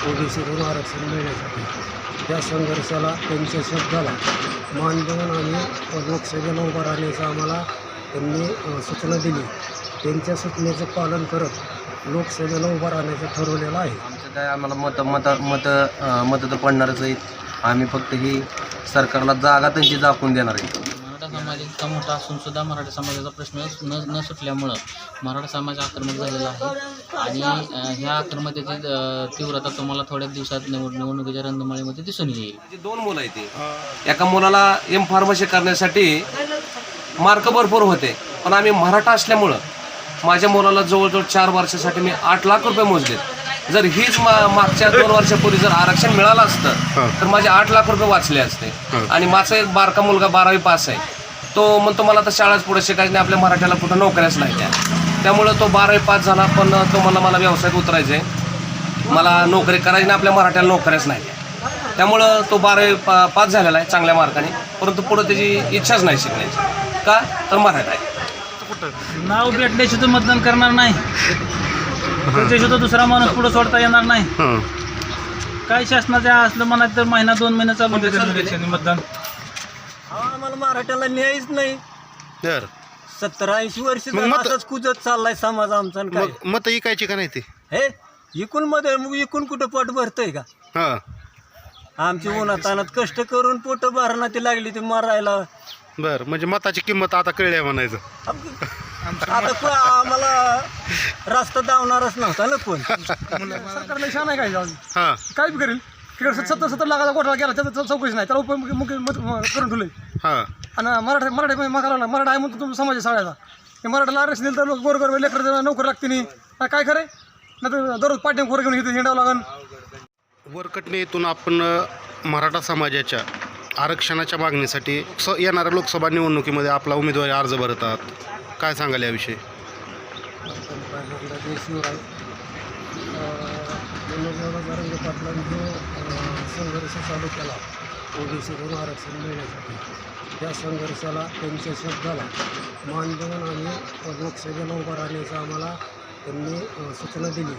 ओबीसीतून आरक्षण मिळण्यासाठी. त्या संघर्षाला त्यांच्या शब्दाला मान देऊन आम्ही लोकसभेला उभं राहण्याचं आम्हाला त्यांनी सूचना दिली. त्यांच्या सूचनेचं पालन करत लोकसभेला उभं राहण्याचं ठरवलेलं आहे. आमचं काय आम्हाला मत मत मत मतं तर पडणारच आहेत. आम्ही फक्त ही सरकारला जागा त्यांची दाखवून देणार आहे. मोठा असून सुद्धा मराठा समाजाचा प्रश्न न न सुटल्यामुळं मराठा समाज आक्रमक झालेला आहे. आणि ह्या आक्रमतेची अ, तीव्रता तुम्हाला थोड्या दिवसात निवड निवडणुकीच्या रंगमाळीमध्ये दिसून येईल. दोन मुलं आहेत ती. एका मुलाला एम फार्मसी करण्यासाठी मार्क भरपूर होते. पण आम्ही मराठा असल्यामुळं माझ्या मुलाला जवळजवळ चार वर्षासाठी मी आठ लाख रुपये मोजले जर हीच मागच्या दोन वर्षापूर्वी जर आरक्षण मिळालं असतं तर माझे आठ लाख रुपये वाचले असते. आणि माझा एक बारका मुलगा बारावी पास आहे. तो म्हणतो मला आता शाळाच पुढे शिकायची नाही आपल्या मराठ्याला कुठं नोकऱ्याच नाही त्या. त्यामुळं तो बारावी पास झाला पण तो मला मला व्यवसायात उतरायचं आहे मला नोकरी करायची नाही आपल्या मराठ्याला नोकऱ्याच नाही त्या. त्यामुळं तो बारावी पा पास झालेला आहे चांगल्या मार्काने परंतु पुढं त्याची इच्छाच नाही शिकण्याची. का? तर मराठा आहे. नाव भेटल्याशी तर मतदान करणार नाही. त्याच्याशी तर दुसरा माणूस पुढे सोडता येणार नाही. काय शासनाच्या असलं म्हणा तर महिना दोन महिने चालू आम्हाला मराठ्याला न्यायच नाही. तर सत्तर ऐंशी वर्ष मग मत- असंच कुजत चाललाय समाज आमचा आणि काय. मग मत इकायची का नाही ती? हे इकून मध्ये मग इकून कुठं पोट भरतंय का? हा. आमची उन्हात तानात कष्ट करून पोट भरणा ती लागली ती मारायला. बर म्हणजे मताची किंमत आता कळली आहे म्हणायचं आता को- आम्हाला रस्ता धावणारच नव्हता ना कोण? सरकारला शान आहे काय जाऊन हा. काय बी करेल? तिकडे सत्तर सत्तर लाखाचा घोटाळा केला त्याचा चौकशी नाही त्याला उपमुख्य करून ठेवलंय. हा. आणि मराठा मराठा मग मराठा आहे म्हणतो तुमचा समाज सगळ्याचा. हे मराठाला आरक्षण दिलं तर लोक गोरगोर लेकर नोकरी लागते नाही. काय काय खरंय नाही तर दररोज पाट्या खोर घेऊन इथे हिंडावं लागन. वरकटणीतून आपण अ, मराठा समाजाच्या आरक्षणाच्या मागणीसाठी स येणाऱ्या लोकसभा निवडणुकीमध्ये आपला उमेदवारी अर्ज भरतात. काय सांगाल याविषयी? संघर्ष चालू केला. ओबीसीतून आरक्षण मिळण्यासाठी. त्या संघर्षाला त्यांच्या शब्दाला मान देऊन आम्ही लोकसभेला उभं राहण्याचं आम्हाला त्यांनी सूचना दिली.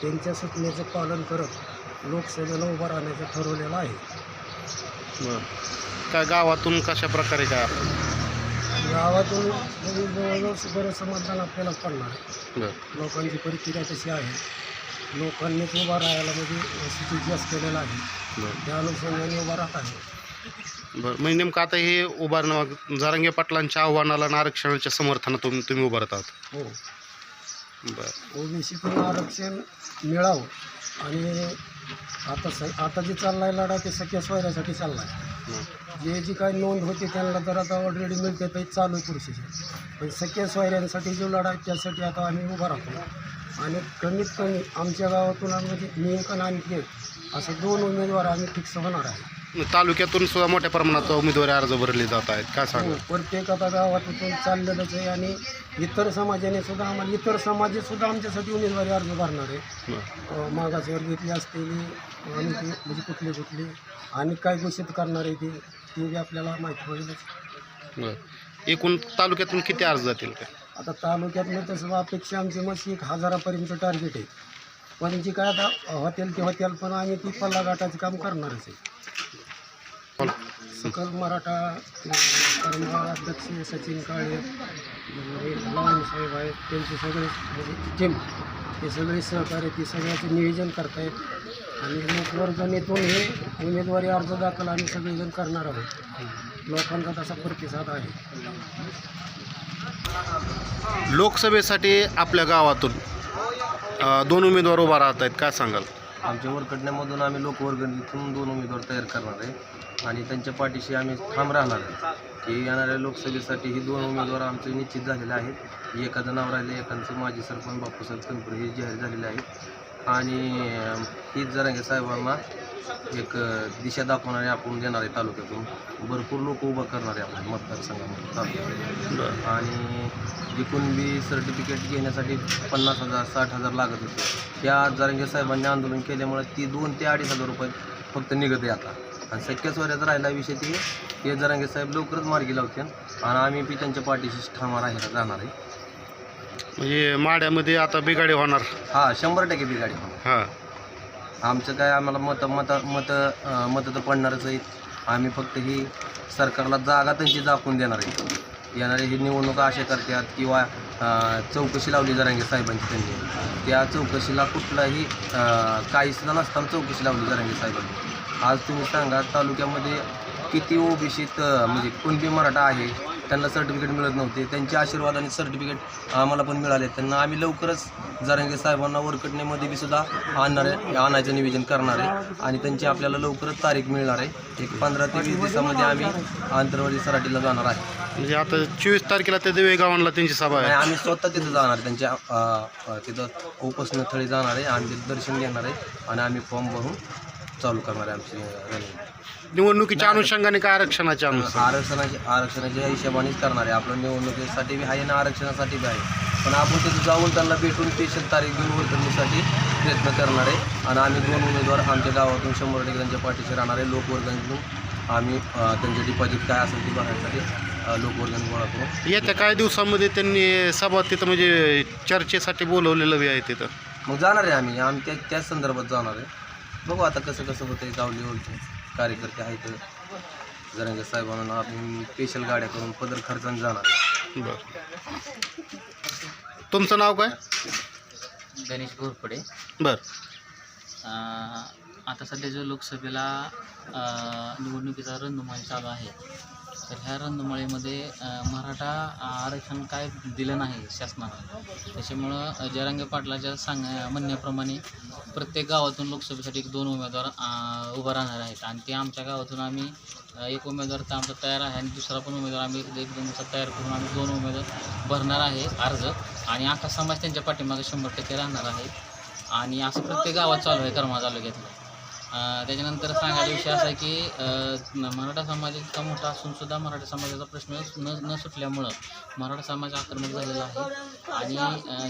त्यांच्या सूचनेचं पालन करत लोकसभेला उभं राहण्याचं ठरवलेलं आहे. काय गावातून कशा प्रकारे काय गावातून जवळजवळ मतदान आपल्याला पडणार लोकांची परिस्थिती तशी आहे. लोकांनीच उभा राहायला म्हणजे स्थिती जास्त केलेला आहे. बर. त्या अनुषंगाने उभा राहत आहे. बरं म्हणजे नेमकं आता हे उभारणं जारंगे पाटलांच्या आव्हानाला आणि आरक्षणाच्या समर्थनातून तुम्ही उभारत आहात हो. बरं. ओबीसीतून आरक्षण मिळावं आणि आता स आता जे चाललाय लढा ते सख्या सोयऱ्यासाठी चाललाय. जे जी काही नोंद होती त्यांना तर आता ऑलरेडी मिळते ते चालू आहे प्रोसेस पण सख्या सोयऱ्यांसाठी जो लढा आहे त्यासाठी आता आम्ही उभा राहतो. आणि कमीत कमी आमच्या गावातून म्हणजे मी एक आणि आणखी एक असं दोन उमेदवार आम्ही फिक्स होणार आहे. तालुक्यातून सुद्धा मोठ्या प्रमाणात उमेदवारी अर्ज भरले जात आहेत. काय सांगा हो, प्रत्येक आता गावातून चाललेलंच आहे आणि इतर समाजाने सुद्धा आम्हाला इतर समाजे सुद्धा आमच्यासाठी उमेदवारी अर्ज भरणार आहे. बरं. अ, मागासवर्गीतली असलेली आणि ती म्हणजे कुठली कुठली आणि काय घोषित करणार आहे ते ते बी आपल्याला माहिती होईलच बरं. एकूण तालुक्यातून किती अर्ज जातील? काय आता तालुक्यातलं तसं अपेक्षा आमची मस्त एक हजारापर्यंत टार्गेट आहे. पण जी काय आता हॉटेल ते हॉटेल पण आम्ही ती पल्ला गाठाचं काम करणारच आहे. सकल मराठा कर्मगार अध्यक्ष सचिन काळे म्हणजे लहान साहेब आहेत त्यांचे सगळे म्हणजे टीम हे सगळे सहकार्य ते सगळ्याचं नियोजन करतायत. आणि लोकवर्गणीतून हे उमेदवारी अर्ज दाखल आम्ही सगळेजण करणार आहोत. लोकांचा तसा प्रतिसाद आहे. लोकसभेसाठी आपल्या गावातून अ, दोन उमेदवार उभा राहत आहेत काय सांगाल? आमच्या वरकडण्यामधून आम्ही लोकवर्गणीतून दोन उमेदवार तयार करणार आहे आणि त्यांच्या पाठीशी आम्ही ठाम राहणार आहे की येणाऱ्या लोकसभेसाठी ही दोन उमेदवार आमचे निश्चित झालेले आहेत. एखादं नाव राहिले एखादं माजी सरपंच बापूसाहेब कनपुरे हे जाहीर झालेले आहेत. आणि अं, हीच जरांगे साहेबांना एक दिशा दाखवणारे आपण देणार आहे तालुक्यातून भरपूर लोक उभं करणार आहे आपल्या मतदारसंघामध्ये तालुक्यात आणि जे कुणबी सर्टिफिकेट घेण्यासाठी पन्नास हजार साठ हजार लागत होते. त्या जरांगे साहेबांनी आंदोलन केल्यामुळे ती दोन ते अडीच हजार रुपये फक्त निघत आहे आता. आणि सोऱ्याचा राहिला विषय ते हे जरांगे साहेब लवकरच मार्गी लावतील. आणि आम्ही बी त्यांच्या पाठीशी ठाम राहायला जाणार आहे. म्हणजे माड्यामध्ये आता बिगाडी होणार. हा शंभर टक्के बिघाडी होणार. हां. आमचं काय आम्हाला मतं मतं मतं मतं तर पडणारच आहेत. आम्ही फक्त ही सरकारला जागा त्यांची दाखवून देणार आहे. येणारे ही निवडणुका अशा करतात किंवा चौकशी लावली जरांगे साहेबांची त्यांनी. त्या चौकशीला कुठलाही काहीच काहीसुद्धा नसताना चौकशी लावली जरांगे साहेबांनी. आज तुम्ही सांगा तालुक्यामध्ये किती ओबीसीत म्हणजे कुणबी मराठा आहे त्यांना सर्टिफिकेट मिळत नव्हते. त्यांच्या आशीर्वादाने सर्टिफिकेट आम्हाला पण मिळाले. त्यांना आम्ही लवकरच जरांगे साहेबांना वरकटण्यामध्ये बी सुद्धा आणणार आहे आणायचं नियोजन करणार आहे. आणि त्यांची आपल्याला लवकरच तारीख मिळणार आहे. एक पंधरा ते वीस दिवसामध्ये आम्ही आंतरवाडी सराटीला जाणार आहे. म्हणजे आता चोवीस तारखेला त्या दिवे गावांना त्यांची सभा आणि आहे आम्ही स्वतः तिथं जाणार आहे. त्यांच्या तिथं उपासना थळी जाणार आहे. आम्ही दर्शन घेणार आहे. आणि आम्ही फॉर्म भरून चालू करणार आहे आमची रनिंग. निवडणुकीच्या अनुषंगाने काय आरक्षणाच्या अनुसार आरक्षणाचे आरक्षणाच्या हिशोबानेच करणार आहे. आपलं निवडणुकीसाठी बी आहे ना आरक्षणासाठी बी आहे. पण आपण तिथे जाऊन त्यांना भेटून स्पेशल तारीख घेऊन वर्गणीसाठी प्रयत्न करणार आहे. आणि आम्ही दोन उमेदवार आमच्या गावातून शंभर टक्के त्यांच्या पाठीशी राहणार आहे. लोकवर्गणीतून आम्ही अं, त्यांचे डिपॉझिट काय असेल ते भरण्यासाठी अं, लोकवर्गणी गोळा करू. येत्या काही दिवसामध्ये त्यांनी सभा तिथं म्हणजे चर्चेसाठी बोलवलेलं बी आहे तिथं. मग जाणार आहे आम्ही. आम्ही त्या त्याच संदर्भात जाणार आहे. बघू आता कसं कसं होतं गाव लेवलचे कार्यकर्ते आहेत. जरंगे साहेबांना आम्ही स्पेशल गाड्या करून पदर खर्चाने जाणार बरं. तुमचं नाव काय? गणेश घोरपडे. बरं. आता सध्या जो लोकसभेला अं, निवडणुकीचा रणधुमाळी चालू आहे तर ह्या रणधुमाळीमध्ये मराठा आरक्षण काय दिलं नाही शासनानं? त्याच्यामुळं अं, जरांगे पाटलाच्या सांग म्हणण्याप्रमाणे प्रत्येक गावातून लोकसभेसाठी एक दोन उमेदवार उभं राहणार आहेत. आणि ते आमच्या गावातून आम्ही एक उमेदवार तर आमचा तयार आहे आणि दुसरा पण उमेदवार आम्ही एक दोन दिवसात तयार करून आम्ही दोन उमेदवार भरणार आहे अर्ज. आणि आखा समाज त्यांच्या पाठीमागे शंभर टक्के राहणार आहे. आणि असं प्रत्येक गावात चालू आहे कर्मा तालुक्यातलं त्याच्यानंतर सांगायचा विषय असा आहे की मराठा समाज इतका मोठा असून सुद्धा मराठा समाजाचा प्रश्न न न सुटल्यामुळं मराठा समाज आक्रमक झालेला आहे. आणि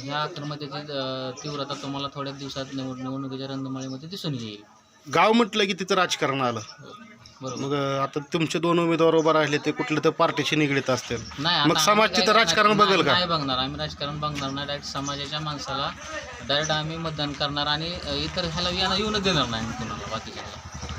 ह्या आक्रमतेची अं, तीव्रता तुम्हाला थोड्याच दिवसात निवड निवडणुकीच्या रंगमाळीमध्ये दिसून येईल. गाव म्हटलं की तिथं राजकारण आलं. बरोबर मग आता तुमचे दोन उमेदवार उभं राहिले ते कुठल्या तर पार्टीशी निगडीत असतील नाही मग आता समाज आम्ही तिथं काय राजकारण बघेल का? नाही बघणार आम्ही राजकारण बघणार नाही डायरेक्ट समाजाच्या माणसाला डायरेक्ट आम्ही मतदान करणार आणि अ, इतर ह्याला यांना येऊनच देणार नाही आम्ही कुणाला बाकीच्या.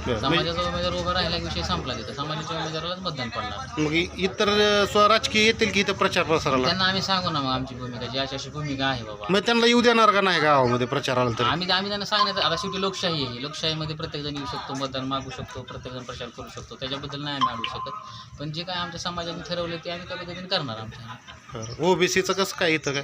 समाजाचा उमेदवार उभा राहिला विषय संपला तिथं. समाजाच्या उमेदवारालाच मतदान पडणार. मग इतर स्वराजकीय येतील की इथं प्रचार प्रसाराला? त्यांना आम्ही सांगू ना मग आमची भूमिका जी अशी अशी भूमिका आहे बाबा. मग त्यांना येऊ देणार का नाही गावामध्ये प्रचाराला तरी? आम्ही आम्ही त्यांना सांगण्यात आता शेवटी लोकशाही आहे. लोकशाहीमध्ये प्रत्येकजण येऊ शकतो मतदान मागू शकतो प्रत्येकजण प्रचार करू शकतो. त्याच्याबद्दल नाही आम्ही अडू शकत. पण जे काय आमच्या समाजाने ठरवले ते आम्ही त्या पद्धतीने करणार आमच्या. ओबीसीचं कसं काय इथं काय?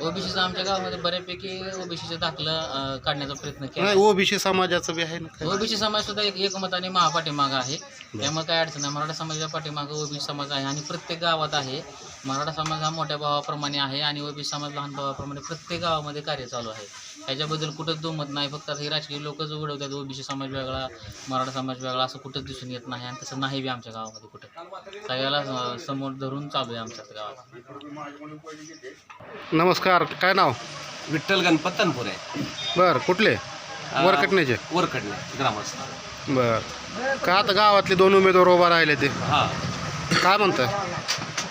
ओबीसीचं आमच्या गावामध्ये बऱ्यापैकी ओबीसीचं दाखलं अ, काढण्याचा प्रयत्न केला. नाही ओबीसी समाजाचं बी आहे ना काय? ओबीसी समाज सुद्धा एक एकमताने महापाठीमाग आहे. त्यामुळे काय अडचण नाही. मराठा समाजाच्या पाठीमागं ओबीसी समाज आहे आणि प्रत्येक गावात आहे. मराठा समाज हा मोठ्या भावाप्रमाणे आहे आणि ओबीसी समाज लहान भावाप्रमाणे प्रत्येक गावामध्ये कार्य चालू आहे. त्याच्याबद्दल कुठंच दुमत नाही. फक्त आता हे राजकीय लोकच उडवतात ओबीसी समाज वेगळा मराठा समाज वेगळा असं कुठंच दिसून येत नाही आणि तसं नाही बी आमच्या गावामध्ये कुठं. सगळ्याला समोर धरून चालू आहे आमच्या गावात. नमस्कार. काय नाव? विठ्ठल गणपत तनपुरे. बर कुठले? वरकटण्याचे वरकडले ग्रामस्थ. बर. का आता गावातले दोन उमेदवार उभा राहिले ते? हा. काय म्हणताय?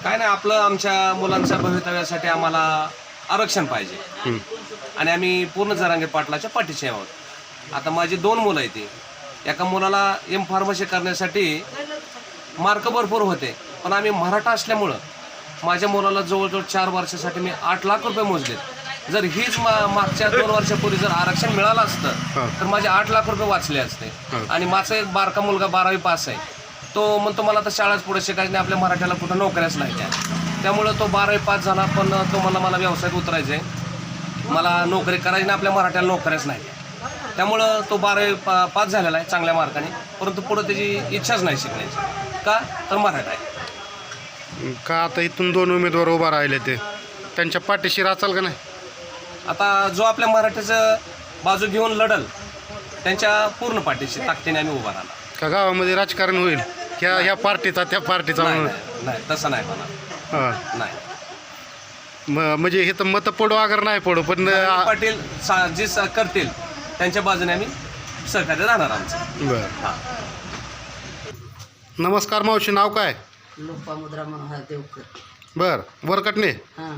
काय नाही आपलं आमच्या मुलांच्या भवितव्यासाठी आम्हाला आरक्षण पाहिजे. आणि आम्ही पूर्ण जरांगे पाटलाच्या पाठीशी आहोत. आता माझी दोन मुलं आहेत ती. एका मुलाला एम फार्मसी करण्यासाठी मार्क भरपूर होते. पण आम्ही मराठा असल्यामुळं माझ्या मुलाला जवळजवळ चार वर्षासाठी मी आठ लाख रुपये मोजलेत. जर हीच मा मागच्या दोन वर्षापूर्वी जर आरक्षण मिळालं असतं तर माझे आठ लाख रुपये वाचले असते. आणि माझा एक बारका मुलगा बारावी पास आहे. तो म्हणतो मला तर शाळाच पुढे शिकायची नाही आपल्या मराठ्याला कुठं नोकऱ्याच नाही त्या. त्यामुळं तो बारावी पास झाला पण तो मला मला व्यवसायात उतरायचं आहे मला नोकरी करायची नाही आपल्या मराठ्याला नोकऱ्याच नाही त्यामुळं तो बारावी पा पास झालेला आहे चांगल्या मार्काने. परंतु पुढं त्याची इच्छाच नाही शिकण्याची. का? तर मराठा आहे. का आता इथून दोन उमेदवार उभा राहिले ते? त्यांच्या पाठीशी राचाल का नाही? आता जो आपल्या मराठीचं बाजू घेऊन लढल त्यांच्या पूर्ण पाठीशी ताकदीने आम्ही उभा राहणार. का गावामध्ये राजकारण होईल? ह्या ह्या पार्टीचा त्या पार्टीचा नाही म्हणून. नाही, नाही तसं नाही हां. नाही. म- म्हणजे हे तर मतं पडू वगैरे नाही पडू पण आ- पाटील सा जे सा- करतील त्यांच्या बाजूने आम्ही सहकार्य राहणार आमचं. बरं. हां. नमस्कार मावशी नाव काय? लोपामुद्रा मनोहर देवकर बर. वरकटणे? हां.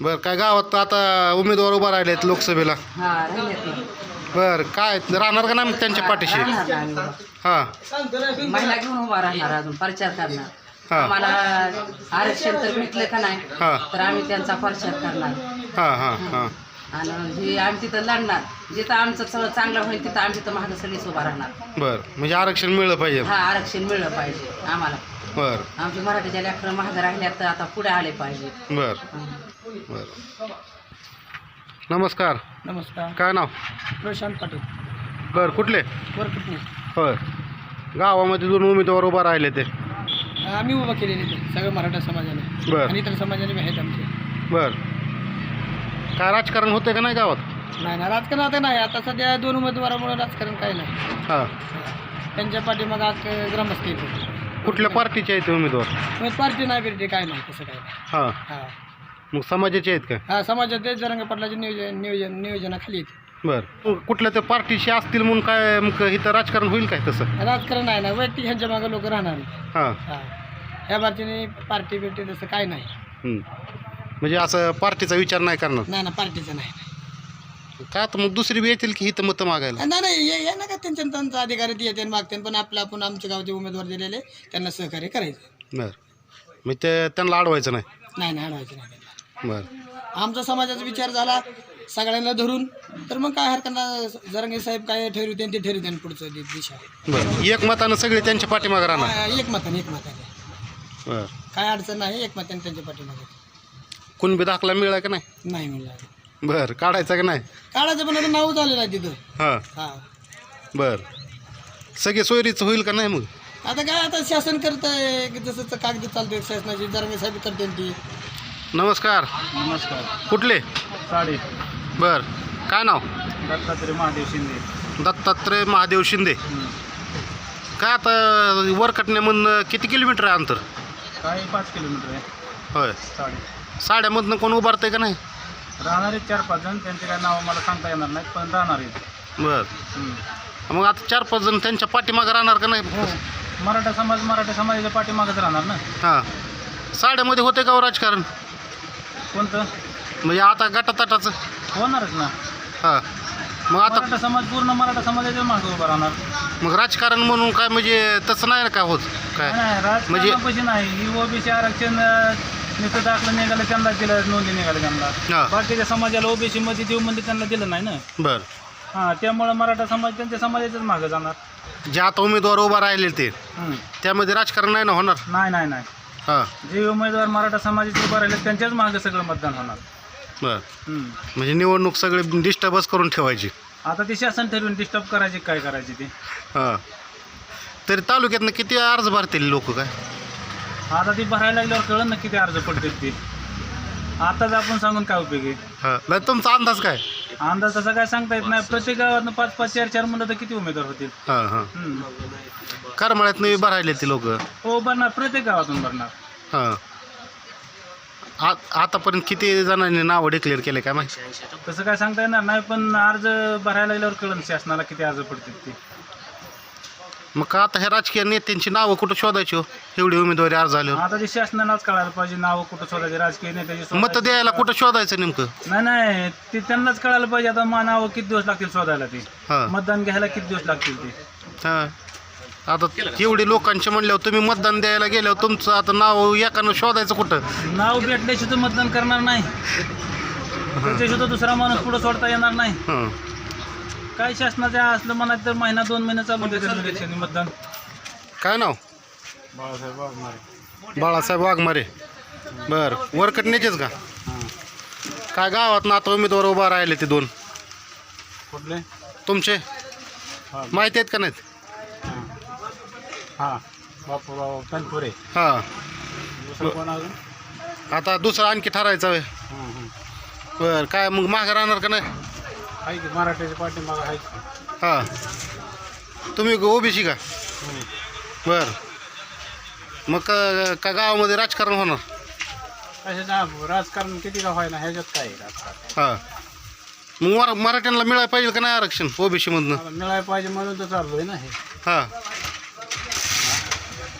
बर काय गावात आता उमेदवार उभा राहिलेत लोकसभेला. हां राहिलेत ना. बरं काय राहणार का नाही मग त्यांच्या पाठीशी? राहणार नाही आम्ही. उभा. हां. महिला घेऊन उभा राहणार अजून प्रचार करणार. हा. आम्हाला आरक्षण तर भेटलं का नाही हा. तर आम्ही त्यांचा प्रचार करणार. हां हां हां. आणि हे आम्ही तिथं लढणार. जिथं आमचं सगळं चांगलं होईल तिथं आम्ही तिथं महाग सगळीच उभा राहणार. बरं म्हणजे आरक्षण मिळलं पाहिजे. हा आरक्षण मिळलं पाहिजे आम्हाला. बरं. आमच्या मराठीच्या लेकरं महाग राहिल्यात तर आता पुढे आले पाहिजे. बरं. हं. बरं. नमस्कार. नमस्कार. काय नाव? प्रशांत पाटील. बरं कुठले? वरकटणे होय. गावामध्ये दोन उमेदवार उभा राहिले ते. आम्ही उभं केलेले ते सगळं मराठा समाजाने. बरं. इतर समाजाने बी आहेत आमचे. बरं. काय राजकारण होते का नाही गावात? नाही ना राजकारण आता नाही. आता सध्या दोन उमेदवारामुळे राजकारण काही नाही. हां. त्यांच्या पाठीमाग आज ग्रामस्थ येते कुठल्या पार्टीचे आहेत ते उमेदवार? पार्टी नाही बिर्टी काय नाही तसं काय नाही. हां. हा. मग समाजाचे आहेत का? हा समाजात ते जरंग पाटलाचे नियोजन नियोजन नियोजनाखाली येते बरं. कुठल्या त्या पार्टीशी असतील म्हणून काय मग इथं राजकारण होईल काय तसं? राजकारण नाही ना वैयक्तिक ह्यांच्या मागे लोक राहणार हां. हा. ह्या बाबतीने पार्टी बिर्टी तसं काय नाही. म्हणजे असं पार्टीचा विचार नाही करणार? नाही ना पार्टीचं नाही. का तर मग दुसरी बी येतील की इथं मतं मागायला? नाही नाही ये ये ना का त्यांच्या त्यांचा अधिकारी ते येते मागते पण आपलं आपण आमच्या गावचे उमेदवार दिलेले त्यांना सहकार्य करायचं. बरं. मग ते त्यांना अडवायचं नाही? नाही नाही अडवायचं नाही. बरं. आमचा समाजाचा विचार झाला सगळ्यांना धरून. तर मग काय हरकत नाही जरंगे साहेब काय ठरवते ते ठरवते पुढचं दि- दिशा. बरं. एक मतानं सगळे त्यांच्या पाठीमागे राहणार. हा, एक मताने एक मताने बरं. काय अडचण नाही एक मताने त्यांच्या पाठीमागे. कुणबी दाखला मिळाला का नाही? नाही म्हणलं बरं. काढायचा का नाही? काढायचं पण आता नाव झालेलं आहे तिथं. हां. हा. बरं. सगळे सोयरीचं होईल का नाही मग? आता काय आता शासन करतंय जसं कागद चालते शासनाची जरंगे साहेब करते ती. नमस्कार. नमस्कार. कुठले? साडी. बरं. काय नाव? दत्तात्रय महादेव शिंदे. दत्तात्रय महादेव शिंदे. काय आता वरकटण्यामधनं किती किलोमीटर आहे अंतर? काय पाच किलोमीटर आहे. होय. साडी. साड्यामधनं कोण उभारतंय का नाही? राहणारे चार पाच जण त्यांचे काय नाव मला सांगता येणार नाहीत पण राहणार आहेत. बरं. मग आता चार पाच जण त्यांच्या पाठीमागं राहणार का नाही? हो. मराठा समाज मराठा समाजाच्या पाठीमागच राहणार ना. हां. साड्यामध्ये होते का हो राजकारण? कोणतं? म्हणजे आता गटातटाचं. होणारच ना. हां. मग आता मराठा समाज पूर्ण मराठा समाजाच्या मागे उभा राहणार. मग राजकारण म्हणून काय म्हणजे तसं नाही ना काय होत? काय? नाही म्हणजे- राजकारणापाशी नाही. ही ओबीसी आरक्षण अं, नुसतं दाखलं निघालं त्यांना दिलं नोंदी निघाली हा. त्यांना बाकीच्या समाजाला ओबीसी मध्ये देऊ म्हणजे त्यांना दिलं नाही ना. बरं. हां त्यामुळे मराठा समाज त्यांच्या समाजाच्याच मागे जाणार. जे आता उमेदवार उभा राहिले ते. त्यामध्ये राजकारण नाही ना होणार? नाही नाही नाही. हां. जे उमेदवार मराठा समाजाचे उभा राहिले त्यांच्याच मागे सगळं मतदान होणार. बरं. म्हणजे निवडणूक सगळे डिस्टर्बच करून ठेवायची. आता ते शासन ठरवून डिस्टर्ब करायचे काय करायचे ते? हां. तरी तालुक्यातनं किती अर्ज भरतील लोक काय? आता ती भरायला लागल्यावर कळलं ना किती अर्ज पडतील ते. आताच आपण सांगून काय उपयोग आहे? हां. नाही तुमचा अंदाज काय? अंदाज तसा काय सांगता येत नाही. प्रत्येक गावातनं पाच पाच चार चार मुलं तर किती उमेदवार होतील? हां हां. हं. करमाळ्यातनं भरायले ते लोक. हो भरणार. प्रत्येक गावातून भरणार. हां. आ आतापर्यंत किती जणांनी नावं डिक्लेअर केले काय माहिती? तसं काय सांगता येणार नाही पण अर्ज भरायला लागल्यावर कळलं शासनाला किती अर्ज पडतील ते. मग का आता ह्या राजकीय नेत्यांची नावं कुठं शोधायची हो? एवढी उमेदवारी अर्ज आल्यावर. आता ते शासनालाच कळायला पाहिजे नाव कुठं शोधायचे राजकीय नेत्याची मत शोधायची. द्यायला कुठं शोधायचं नेमकं? नाही नाही ते त्यांनाच कळायला पाहिजे. आता मा नावं किती दिवस लागतील शोधायला ते? हां. मतदान घ्यायला किती दिवस लागतील ते? हां. आता एवढी लोकांचे म्हणल्यावर तुम्ही मतदान द्यायला गेल्यावर तुमचं आता नाव एकानं शोधायचं कुठं? नाव भेटल्याशिवाय तर मतदान करणार नाही. त्याच्याशिवाय तर दुसरा माणूस पुढे सोडता येणार नाही. हां. काय शासनाच्या असलं म्हणा तर महिना दोन महिने चालू मतदान? काय नाव? बाळासाहेब वाघमारे. बर. वरकटण्याचेच का? काय गावात ना आता उमेदवार उभा राहिले ते दोन? कुठले? तुमचे? माहिती आहेत का नाहीत? हां. बापू तनपुरे. हां. दुसरं कोण अजून? आता दुसरं आणखी ठरायचं आहे. बर. काय मग मागं राहणार का नाही? आहे की मराठ्याच्या पाठीमागं आहे हां. तुम्ही ओबीसी का? बर. मग का का गावामध्ये राजकारण होणार? राजकारण किती का व्हायना ह्याच्यात काय आहे राजकारण? हां. मग मरा मराठ्यांना मिळायला पाहिजे का नाही आरक्षण ओबीसीमधनं? आता मिळायला पाहिजे म्हणून तर चाललोय ना हे. हां.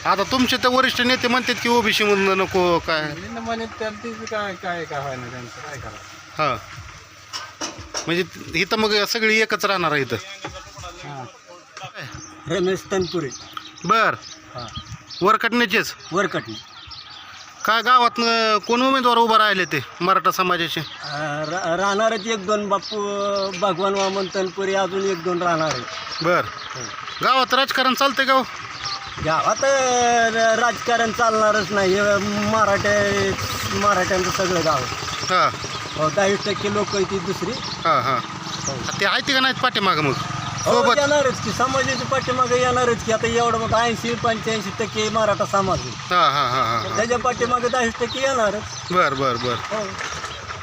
आता तुमचे तर वरिष्ठ नेते म्हणतात की ओबीसी मधनं नको काय? म्हणे त्यांची काय काय काय व्हायना त्यांचं काय करा हां. म्हणजे इथं मग सगळी एकच राहणार आहे इथं. रमेश तनपुरे. बर. हां. वरकटण्याचेच वरकटणे. काय गावात कोण उमेदवार उभा राहिले ते मराठा समाजाचे? राहणारच एक दोन बापू भगवान वामन तनपुरे अजून एक दोन राहणार आहेत. बर. गावात राजकारण चालतंय का हो? गावात अं, राजकारण चालणारच नाही. हे मराठे मराठ्यांचं सगळं गाव. आहे. हा. हो दहा टक्के लोक ती दुसरी. हा हा. ते आहेत का नाहीत पाठीमागं मग? हो सोबत? येणारच की समाजाच्या पाठीमागे येणारच की. आता एवढं मग ऐंशी पंच्याऐंशी टक्के मराठा समाज आहे. हा हा हा हा. त्याच्या पाठीमागे दहा टक्के येणारच. बर बर बर. हो.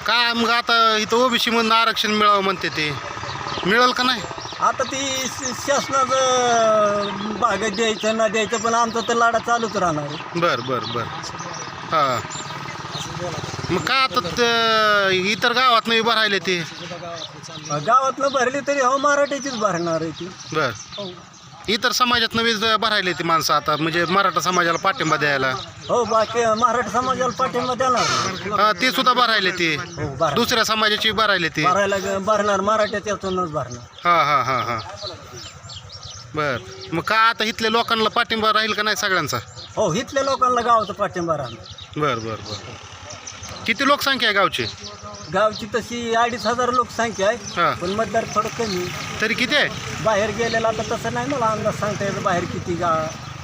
काय मग आता इथं ओबीसी मधून आरक्षण मिळावं म्हणते ते? मिळेल का नाही? आता ती श- शासनाचं भाग द्यायचं ना द्यायचं पण आमचा तर लाडा चालूच राहणार आहे. बर बर बर. हा. मग काय आता ते इतर गावात नाही उभं राहिले ते? गावातनं भरली तरी हो मराठीचीच भरणार आहे ती. बर. इतर समाजात वीज भरायले ती माणसं आता म्हणजे मराठा समाजाला पाठिंबा द्यायला. हो बाकी मराठा समाजाला पाठिंबा देणार हा ते सुद्धा भरायले ती. हो भर दुसऱ्या समाजाची भरायले ती. भरायला ग- भरणार मराठ्यात यातूनच भरणार. हा हा हा हा. बर. मग का आता इथल्या लोकांना पाठिंबा राहील का नाही सगळ्यांचा? हो इथल्या लोकांना गावाचा पाठिंबा राहणार. बर बर बर. किती लोकसंख्या आहे गावची? गावची तशी अडीच हजार लोकसंख्या हा. आहे पण मतदार थोडं कमी तरी किती आहे? बाहेर गेलेला आता तसं नाही मला अंदाज सांगता येतं बाहेर किती गा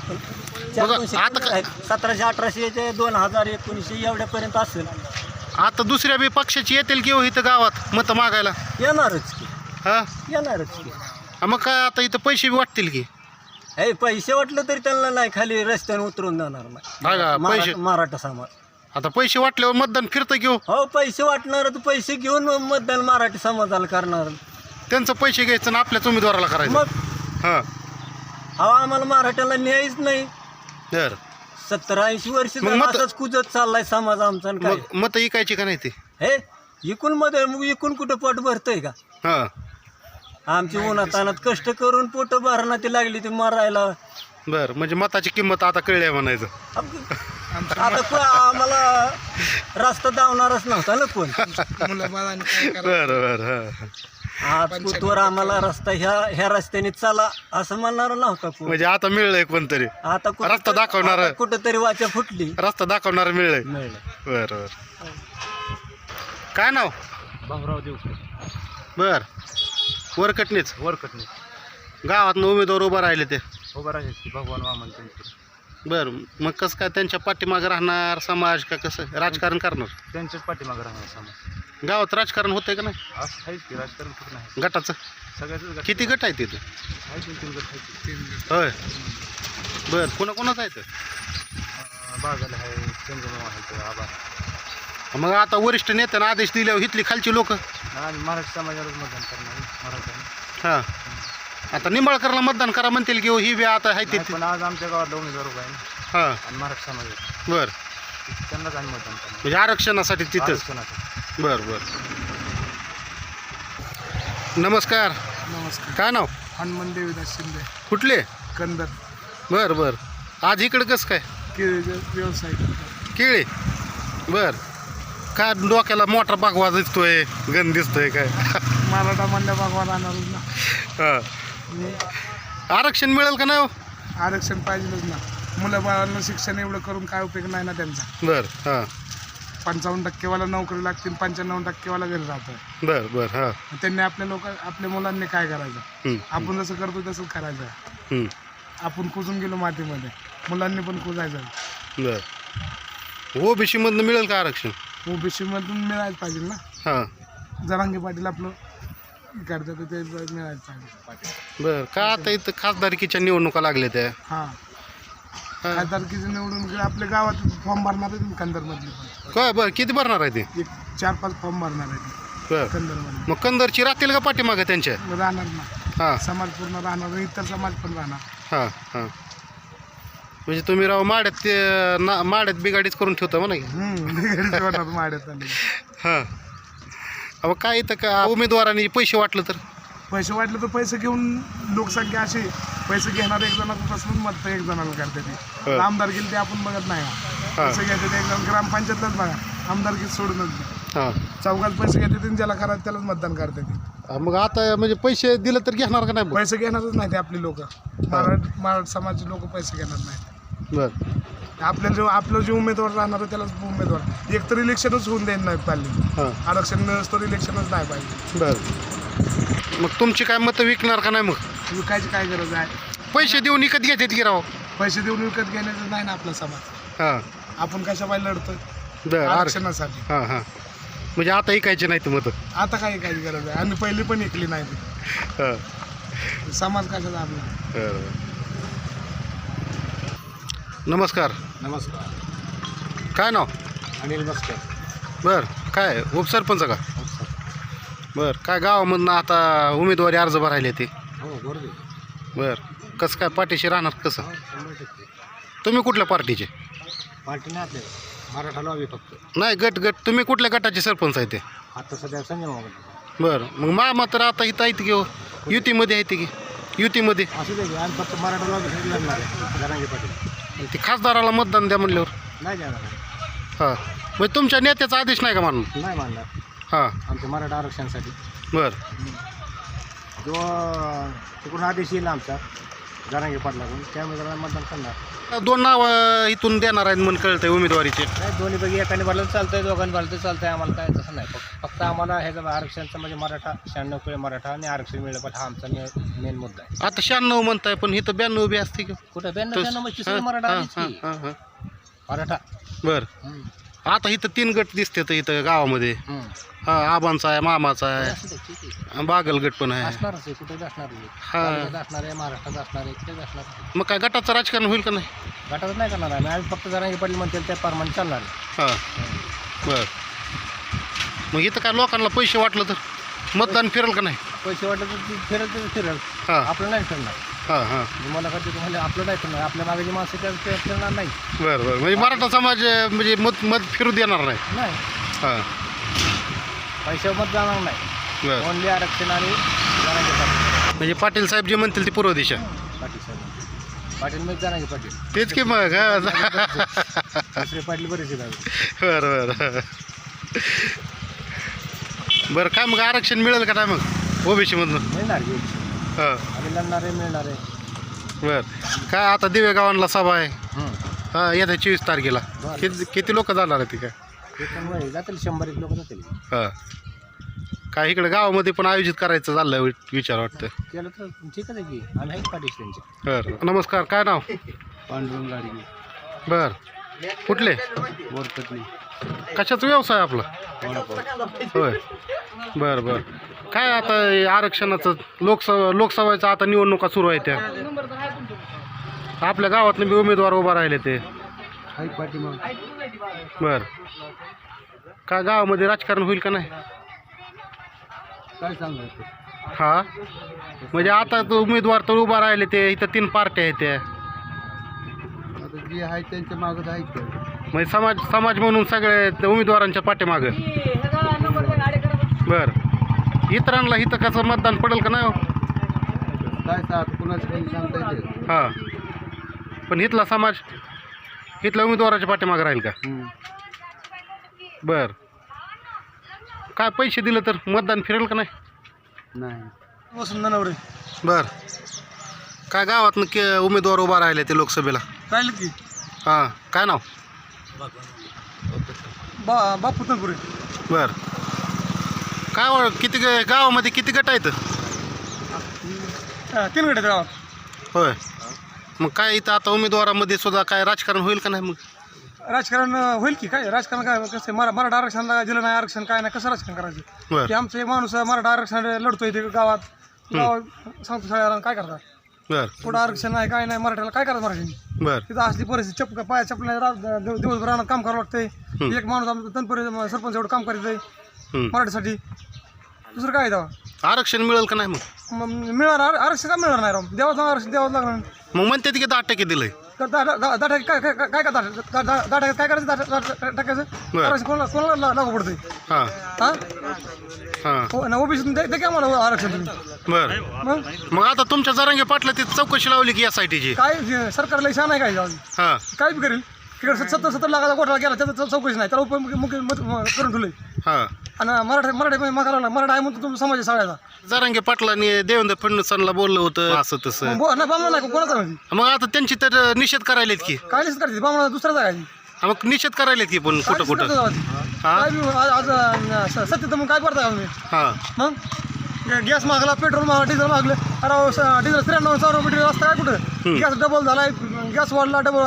पण चार बघा, दोनशे आता आहेत? सतराशे अठराशे ते दोन हजार एकोणीसशे एवढ्यापर्यंत असेल. आता दुसऱ्या बी पक्षाची येतील की हो इथं गावात मतं मागायला? येणारच की. हा? येणारच की. मग काय आता इथं पैसे बी वाटतील की? हे पैसे वाटलं तरी त्यांना नाही खाली रस्त्याने उतरून जाणार नाही. पैसे मरा- मराठा समाज. आता पैसे वाटल्यावर मतदान फिरतं की हो पैसे वाटणार तर पैसे घेऊन मतदान मराठी समाजाला करणार. त्यांचं पैसे घ्यायचं आणि आपल्याच उमेदवाराला करायचं. मग? हा. हा आम्हाला मराठ्याला न्यायच नाही. तर सत्तर ऐंशी वर्ष मग झालं मत- असंच कुजत चाललाय समाज आमचा आणि काय. मग मतं इकायची का नाही ते? हे इकून मध्ये मग इकून कुठं पोट भरतंय का? हा. आमची उन्हातानात कष्ट करून पोट भरणं ती लागली ती मरायला. बर म्हणजे मताची किंमत आता कळली आहे म्हणायचं. अब- आता को- आम्हाला रस्ता दावणारच नव्हता ना कोण? बर बर हा. आज कुठवर आम्हाला रस्ता ह्या ह्या रस्त्याने चला असं म्हणणार नव्हता कोण. म्हणजे आता मिळलंय कोणतरी? आता कुठं- रस्ता दाखवणारं. आता कुठंतरी वाचा फुटली. रस्ता दाखवणार मिळलंय. मिळलं बर बर. काय नाव? भाऊराव देऊ बर. वरकटणीच. वरकटणे गावात उमेदवार उभा राहिले ते. उभं राहायची भगवान वामन त्यांचे बर मग कसं काय त्यांच्या पाठीमागे राहणार समाज का कसं? राजकारण करणार? त्यांच्याच पाठीमागे राहणार समाज. गावात राजकारण होतंय का नाही? असं आहेच की राजकारण कुठं नाही. गटाचं? सगळ्याच किती गट आहे तिथं आहे दोन तीन गट आहेत होय. बर कोणा कोणाच आहे तर बागाला आहे चंद्रमाव आहे आबा मग आता वरिष्ठ नेत्यानं आदेश दिल्यावर इथली खालची लोक? आणि मराठी समाजालाच मतदान करणार मराठ्याने. हां. आता निंबाळकरला मतदान करा म्हणतील की हो ही बी आता आहे नाही, तिथे पण आज आमच्या गावातला उमेदवार उभा आहे. ना हां. आणि मराठी बर. त्यांनाच आम्ही मतदान करणार. म्हणजे आरक्षणासाठी तिथंच. आरक्षणाचं. बर बर. नमस्कार. नमस्कार. काय नाव? हनुमान देवीदास शिंदे. कुठले? कंदर. बर बर. आज इकडं कसं काय? व्यवसाय केळे? बर. काय डोक्याला मोठा बागवा दिसतोय गण दिसतोय काय? मराठा मंडळ भगवान राहणार ना. हां. आरक्षण मिळेल का नाही हो? आरक्षण पाहिजेलच ना. मुलं बाळांना शिक्षण एवढं करून काय उपयोग नाही ना त्यांचा. बर हां. पंचावन्न टक्केवाला नोकरी लागतील पंच्याण्णव टक्केवाला घरी राहतं बर बर हां. त्यांनी आपल्या लोक आपल्या मुलांनी काय करायचं? हं, आपण जसं करतो तसंच करायचं. हं, आपण कुजून गेलो मातीमध्ये. मुलांनी पण कुजायचं. बर. ओबीसी मधनं मिळेल का आरक्षण? ओबीसी मधून मिळायला पाहिजे ना. हां. जरांगे पाटील आपलं करतात ते मिळायला पाहिजे बर का आता इथं खासदारकीच्या निवडणुका लागल्या त्या? हां. हां. खासदारकीचं निवडून गेलं, आपल्या गावात फॉर्म भरणार आहेत कंदरमधले पण. काय बर किती भरणार आहे ते? एक चार पाच फॉर्म भरणार आहेत. बर. कंदरमध्ये मग कंदरची राहतील का पाठीमागं त्यांच्या? राहणार ना. हां. समाज पूर्ण राहणार इतर समाज पण राहणार. हां हां. म्हणजे तुम्ही राव माड्यात ते ना माड्यात बिगाडीच करून ठेवता म्हणा की. हम्म, बिघडीत होणार माड्यात आले. हां. अहो काय इथं का उमेदवारांनी पैसे वाटलं तर? पैसे वाटले तर पैसे घेऊन लोकसंख्या अशी पैसे घेणार एक जणापासून मत एक जणाला करते ते. आमदार गेले ते आपण बघत नाही. का. पैसे घेते ते एक जण ग्रामपंचायतलाच बघा. आमदारकी सोडूनच चौकात पैसे घेते आणि ज्याला करायचं त्यालाच मतदान करते ते. हा, मग आता म्हणजे पैसे दिले तर घेणार का नाही? पैसे घेणारच नाही ते आपली लोक. मराठ मराठ समाजचे लोक पैसे घेणार नाही बरं. आपल्या जो आपलं जे उमेदवार राहणार त्यालाच उमेदवार. एक तर इलेक्शनच होऊन देत नाही पाहिजे हां. आरक्षण मिळस तर इलेक्शनच नाही पाहिजे बरं. मग तुमची काय मतं विकणार का नाही मग? विकायची काय गरज आहे? पैसे देऊन विकत घेतात की राव? पैसे देऊन विकत घेण्याचं नाही ना आपला समाज. हां. आपण कशा पाहिजे आरक्षण आरक्षणासाठी. हां हां. म्हणजे आता ऐकायचे नाही मतं. आता काय काय गरज आहे? आम्ही पहिली पण ऐकली नाही ती. हां. समाज कशाचा आपला? नमस्कार. नमस्कार. काय नाव? अनिल मस्कर बर काय उपसरपंच का? बर काय गावामधनं आता उमेदवारी अर्ज भरायले ते हो बर कसं काय पाठीशी राहणार कसं? तुम्ही कुठल्या पार्टीचे? पार्टी नाही आपल्याला मराठा लॉबी फक्त. नाही गट गट तुम्ही कुठल्या गटाचे सरपंच आहे ते? आता सध्या संजय मामा. बरं मग मामा तर आता इथं आहेत की हो? युतीमध्ये आहे की? युतीमध्ये? असू दे की आम्ही फक्त मराठा लॉबी लढणार आहे जरांगे पाटील. ते खासदाराला मतदान द्या म्हणल्यावर. नाही देणार. हां. म्हणजे तुमच्या नेत्याचा आदेश नाही का मानून? नाही मानणार. हां. आमच्या मराठा आरक्षणासाठी. बरं. जो तिकडून आदेश येईल आमचा. जरांगे पाटलाकडून त्यामुळे त्याला मतदान करणार. दोन नावं इथून देणार आहेत म्हणून कळतंय उमेदवारीचे. नाही दोन्ही पैकी एकाने भरलं चालतंय दोघांनी भरलं चालतंय. आम्हाला काय तसं नाही. फक्त फक्त आम्हाला ह्याचं आरक्षणाचं म्हणजे मराठा शहाण्णव किलो मराठा आणि आरक्षण मिळलं पाहिजे. हा आमचा मेन मुद्दा आहे. आता शहाण्णव म्हणताय पण इथं ब्याण्णव बी असते की. कुठं? ब्याण्णव म्हणजे मराठा आलीच की. हां हां. मराठा. बर. आता इथं तीन गट दिसते इथं गावामध्ये. हा आबांचा आहे मामाचा आहे. असू दे, ठीक आहे. आणि बागल गट पण आहे. असणारच आहे कुठे असणार आहे? हा. तालुक्यात असणार आहे महाराष्ट्रात असणार आहे कुठे असणार आहे. मग काय गटाचं राजकारण होईल का नाही? गटात नाही करणार आम्ही. आम्ही फक्त जरांगे पाटील म्हणतील त्या प्रमाणे चालणार आहे. हां. बर. मग इथं काय लोकांना पैसे वाटलं तर मतदान फिरल का नाही? पैसे वाटत तर फिरल तर फिरल. हां. आपलं नाही फिरणार. हां हां. मला कधी म्हणजे आपलं नाही फिरणार आपल्या मागे जी माणसं त्या त्या फिरणार नाही. बरं बरं. म्हणजे मराठा समाज अं, म्हणजे मत मत फिरू देणार नाही. नाही. हां. पैशावर मत जाणार नाही. बरं. ओनली आरक्षण आणि पाटील म्हणजे पाटील साहेब जे म्हणतील ती पूर्व दिशा. पाटील साहेब. पाटील जरांगे पाटील तेच की मग हां. दुसरे पाटील बरेच आहेत बरं बरं. बरं काय मग आरक्षण मिळेल का नाही मग? ओबीसीमधनं मिळणार की हां. लढणार आहे मिळणार. आहे बर. काय आता दिवे गावांना सभा आहे. हा. येत्या चोवीस तारखेला. किती किती लोक जाणार आहेत ती काय जातील शंभर एक लोक जातील. हा. काय इकडे गावामध्ये पण आयोजित करायचं चाललंय वि- विचार वाटतं. केलं तर ठीकच आहे की आम्ही आहेत पाटील त्यांचे बरं. नमस्कार काय नाव? पांडुरंग गाडी बर. कुठले? वरकटली कशाचा व्यवसाय आपला? होय. बर बर. काय आता हे आरक्षणाचं लोकसभा लोकसभेचं आता निवडणुका सुरू आहे त्या. आपल्या गावातनं बी उमेदवार उभा राहिले ते. बर. काय गावामध्ये राजकारण होईल का नाही? काय सांगायचं हा? म्हणजे आता तो उमेदवार तर उभा राहिले ते इथं तीन पार्ट्या आहेत त्या. आता जे आहे त्यांच्या मागत आहेत म्हणजे समाज समाज म्हणून सगळे उमेदवारांच्या पाठीमागं. बर. इतरांना इथं कसं मतदान पडेल का नाही हो? काय सांग कुणाचं काही सांगता येते हा. पण इथला समाज इथल्या उमेदवाराच्या पाठीमागं राहील का? बर. काय पैसे दिलं तर मतदान फिरेल का नाही? नाही. वसंत नवरे. बर. काय गावातनं के उमेदवार उभा राहिले ते लोकसभेला? राहिले की. हां. काय नाव? बा बापू तनपुरे बर. काय वा- किती ग- गावामध्ये किती गट आहेत? तीन गट गावात. होय. मग काय इथं आता उमेदवारामध्ये सुद्धा काय राजकारण होईल का नाही मग? राजकारण अं, होईल की काय? राजकारण काय कसं आहे, मरा मराठा आरक्षणाला दिलं नाही आरक्षण काय नाही कसं राजकारण करायचं? बर. की आमचा एक माणूस मराठा आरक्षण लढतोय ते गावात. गावात सांगतो सगळ्याला काय करतात बर. पुढं आरक्षण नाही काय नाही मराठ्याला काय करायचं मराठ्यांनी बर. तिथं असली परिस्थिती चप पाया दिव- दिवसभर रानात काम करावं लागतंय. एक माणूस आमचा तनपुरे सरपंच एवढं काम करीत आहे हं. मराठीसाठी. दुसरं काय तेव्हा? आरक्षण मिळेल का नाही मग? मिळणार आर- आरक्षण का मिळणार नाही राव? देवाचं आरक्षण द्यावंच लागणार. मग म्हणते की दहा टक्के दिलंय. दाटा काय काय काय दहा करायचं? बरं. आरक्षण कोणाला कोणाला ला- लागू पडतंय? हां. हा? हां. हो ना ओबीसी दे दे की आम्हाला आरक्षण तुम्ही. बर. मग? मग आता तुमच्या जरांगे पाटला ती चौकशी लावली की एस आय टीची काय सरकारला शान आहे काय? जाऊन हां. काय बी करेल? तिकडे सत्तर सत्तर लाखाचा घोटाळा केला त्याचं चौ- चौकशी नाही. त्याला उपमुख्य मत- करून ठेवलंय. हा. आणि मराठी मराठी मग मराठा आहे म्हणतो तुमचा समाज सगळ्याचा जरांगे पाटलांनी देवेंद्र फडणवीसांना बोललं होतं. असं तसं. बो- नाही बामणा नाही कोणाचा म्हणजे मग आता त्यांची तर निषेध करायलेत की. काय नाही करते बामणा दुसऱ्या हा, मग निषेध करायलेत की पण कुठं कुठं? हा? काय बी- आज आज, अं, सत्य तर मग काय करता तुम्ही? हा. मग? गॅस मागला पेट्रोल मागला डिझेल मागलं. अरे डिझेल त्र्याण्णव चार रुपये डिझेल असतं काय कुठं? गॅस डबल झालाय गॅस वाढला डबल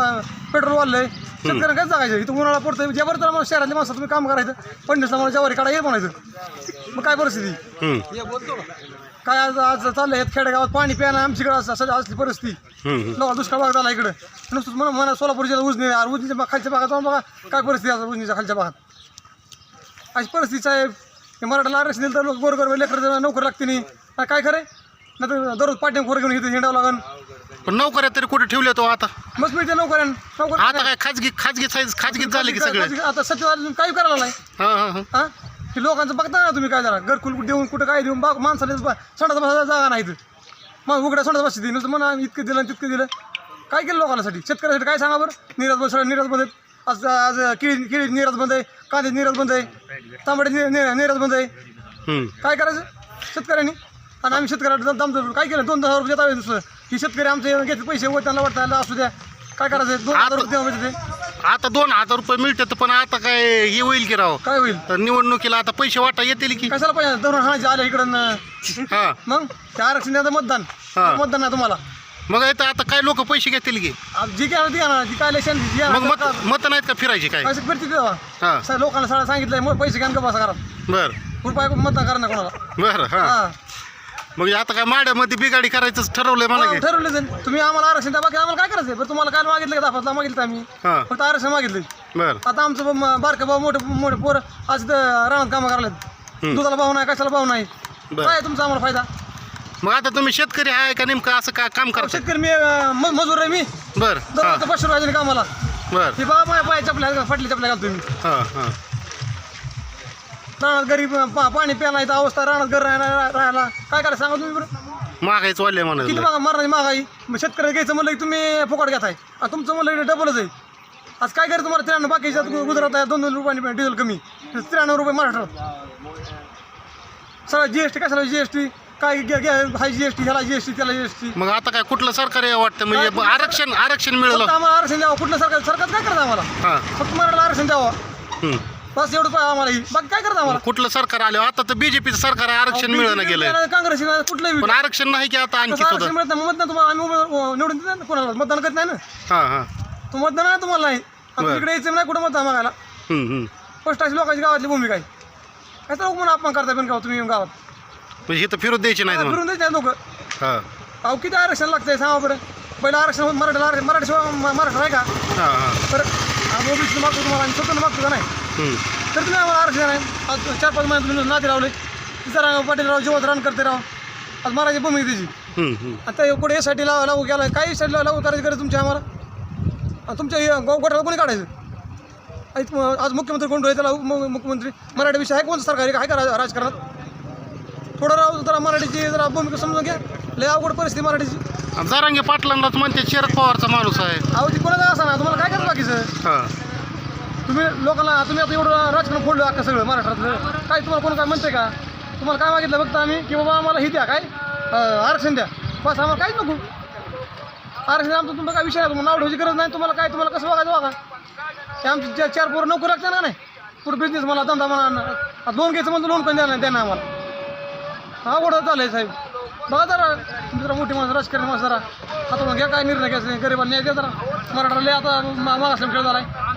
पेट्रोल वाढलंय. शेतकऱ्यांना काय जागायचं? इथं उन्हाळा पडतोय ज्यावर तर मला शहरातली माणसं तुम्ही काम करायचं पंडितला मला ज्यावर काढा येत म्हणायचं. मग काय परिस्थिती. काय आज आज चाललंय खेडेगावात पाणी प्यायला आमच्याकडे असं असं असली परिस्थिती. हम्म. लोक दुष्काळ भाग झाला इकडे. नुसतं म्हणा म्हणा सोलापूर जिल्हा उजनी. उजनीच्या खालच्या भागात बघा काय परिस्थिती आहे उजनीच्या खालच्या भागात? अशी परिस्थिती साहेब हे मराठाला आरक्षण दिलं तर लोक गोरगोर लेकर नोकरी लागते नाही. हा, काय खरंय नाही तर दररोज पाट्या खोर घेऊन इथे हिंडावं लागन. पण नोकऱ्या तरी कुठे ठेवल्या तो आता? मस्त मिळते नोकऱ्या नोकरी आता काय खाजगी खाजगी साईज खाजगीत झाले की सगळे? आता सत्य काही करायला नाही. हा हा हा. हा? हे लोकांचं बघता ना तुम्ही काय जरा घरकुल देऊन कुठं काय देऊन बाग माणसाला संडास बसायला जागा नाही इथं. मग उघड्या संडास बसते नुसतं म्हणा इतकं दिलं आणि तितकं दिलं. काय केलं लोकांसाठी? शेतकऱ्यासाठी काय सांगा बरं? निराज बस निराज आहेत आज आज केळी केळी निराज बंद आहे कांदे निराज बंद आहे तांबडे निराज बंद आहे. काय करायचं? शेतकऱ्यांनी. आणि आम्ही शेतकऱ्याला दाम काय केलं? दोन दहा रुपये नुसतं. ही शेतकरी आमचे घेतले पैसे व त्यांना वाटतं असू द्या. काय करायचं? दोन हजार रुपये आता दोन हजार रुपये मिळतात पण आता काय हे होईल की राव? काय होईल? तर निवडणुकीला आता पैसे वाटा येतील की? कशाला पाहिजे दोन हाणाचे आले इकडं मग? ते आरक्षण मतदान. मतदान नाही तुम्हाला. मग इथं आता काय लोक पैसे घेतील की? जी काय आणा जी काय इलेक्शन जी मग आणा मत मत नाहीत का फिरायचे काय? पैसे फिरते हा. लोकांना सगळं सांगितलंय मग पैसे घ्या बसा करा बर. रुपये मतदान करा ना कोणाला? बर हा. मग आता काय माड्यामध्ये बिगाडी करायचं ठरवलंय मला की? ठरवलं जाईल तुम्ही आम्हाला आरक्षण द्या बाकी आम्हाला काय करायचं बरं तुम्हाला काय मागितलं का? दाखवतला मागितलं आम्ही. हा. फक्त आरक्षण मागितलं बर. आता आमचं ब- म- बारकं भाऊ मोठे मोठे पोर आज इथं रानात कामं करायला दुधाला भाव नाही कशाला भाव नाही. बर. काय आहे तुमचा आम्हाला फायदा? मग आता तुम्ही शेतकरी आहे का नेमकं असं का काम करता शेतकरी मी अं, म- मजूर आहे मी. बर हा. दररोज पाचशे कामाला. बर. हे बाबा माझ्या पाय चपल्या फाटली चपल्या घालतो मी. हा हा. रानात गरीब पा- पाणी प्यायला इथं अवस्था रानात घर राहायला राहायला. काय करायचं सांगा तुम्ही बरं? महागाईच वाढले किती म्हणायचं मागा मरणाची महागाई? मग शेतकऱ्याला घ्यायचं म्हणलं की तुम्ही फुकट घेताय. आणि तुमचं म्हणलं की डबलच आहे. आज काय करायचं तुम्हाला? त्र्याण्णव बाकीच्या गुजरात आहे दोन दोन रुपयांनी डिझेल कमी. त्र्याण्णव रुपये महाराष्ट्रात सगळं जी एस टी कशाला जी एस टी काय घ्या घ्या हाय जी एस टी ह्याला जी एस टी त्याला जी एस टी मग आता काय कुठलं सरकार आहे वाटतं? म्हणजे आरक्षण आरक्षण मिळेल. आम्हाला आरक्षण द्यावं. कुठलं सरकार सरकार काय करतं आम्हाला? हा. फक्त मराठा आरक्षण द्यावं. हम्म. बस एवढं पाहिजे आम्हाला ही. बाकी काय करतं आम्हाला? कुठलं सरकार आलं? आता तर बीजेपीचं सरकार आहे आरक्षण मिळणं गेलंय. काँग्रेस कुठलंही पण आरक्षण नाही की आता आणखी कसं आरक्षण सुद्धा मिळत नाही. मग मतदान तुम्हाला आम्ही उभं- निवडून देत ना कोणाला? मतदान करत नाही ना? हा हा. तो मतदान आहे तुम्हाला नाही. बरं. आता इकडे यायचं नाही कुठं मतदान मागायला? हम्म, हम्म. लोकांची गावातली भूमिका आहे. काय तर लोक म्हणून अपमान करताय पण गाव तुम्ही येऊन गावात? म्हणजे इथं फिरत द्यायची नाही फिरून द्यायचे लोक. हा. अहो किती आरक्षण लागतंय सांगा बरं. पहिलं आरक्षण मराठी शिवाय म- मराठा आहे का? हा हा. तर आम्ही ओबीसी मागतो तुम्हाला आम्ही स्वतंत्र मागतो का नाही? हम्म. तर तुम्ही आम्हाला आरक्षण आहे आज चार पाच महिने तुम्ही नाते लावले. तिसरा पाटील जीवत रान करते राव. आज महाराजी भूमिका त्याची. हम्म, हम्म. आता कुठे एसाठी लावा लागू केला काही एसाठी लागू करायची गरज तुमच्या आम्हाला? आणि तुमच्या हे गाव गोठाला कोणी काढायचं? आज आज मुख्यमंत्री कोण त्याला मु- मुख्यमंत्री मराठी विषय आहे कोणतं सरकारी आहे का रा- राजकारणात? थोडं राहू जरा मराठीची जरा भूमिका समजून घ्या. लय अवघड परिस्थिती मराठीची. जरांगे पाटलांनाच म्हणते शरद पवारचा माणूस आहे. अहो ती कोणाचा असा ना तुम्हाला काय करायचं बाकीचं? हा. तुम्ही लोकांना तुम्ही आता एवढं राजकारण फोडलं अख्खं सगळं महाराष्ट्रातलं. काय तुम्हाला कोण काय म्हणते का? तुम्हाला काय मागितलं बघता आम्ही? की बाबा आम्हाला ही द्या काय? अं, आरक्षण द्या. बस आम्हाला काहीच नको. आरक्षण आमचं तुम्हाला काय विषय आहे तुम्हाला नाव ठेवायची गरज नाही. तुम्हाला काय तुम्हाला कसं बघायचं बघा. हे आमची चार चार पोरं नोकरी लागते ना नाही? पुढे बिझनेस मला धंदा म्हणा लोन घ्यायचं म्हणतो लोन पण द्या नाही द्या आम्हाला. अवघड झालं साहेब. बघा जरा जरा मोठी माणसं राजकारणी माणसं जरा. आता घ्या काय निर्णय घ्यायचं गरिबांना न्याय द्या जरा मराठाला लय आता मा- खेळ झाला आहे